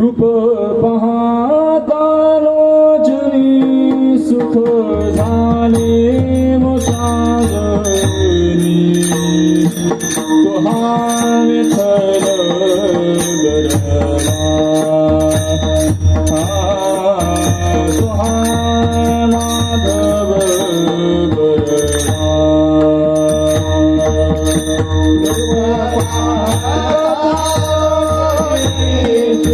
रूप पाहता लोचनी सुख झाले मुसागरी तुहान थर गरमा सुहाना धव गरमा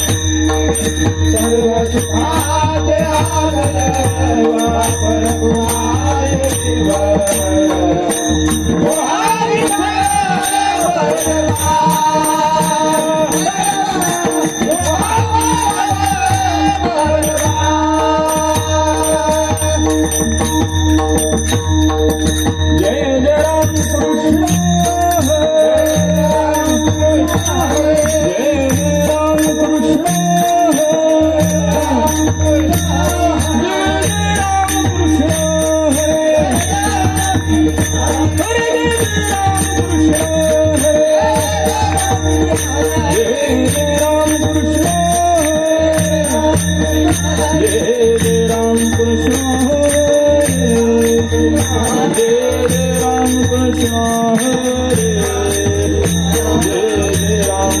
सर्व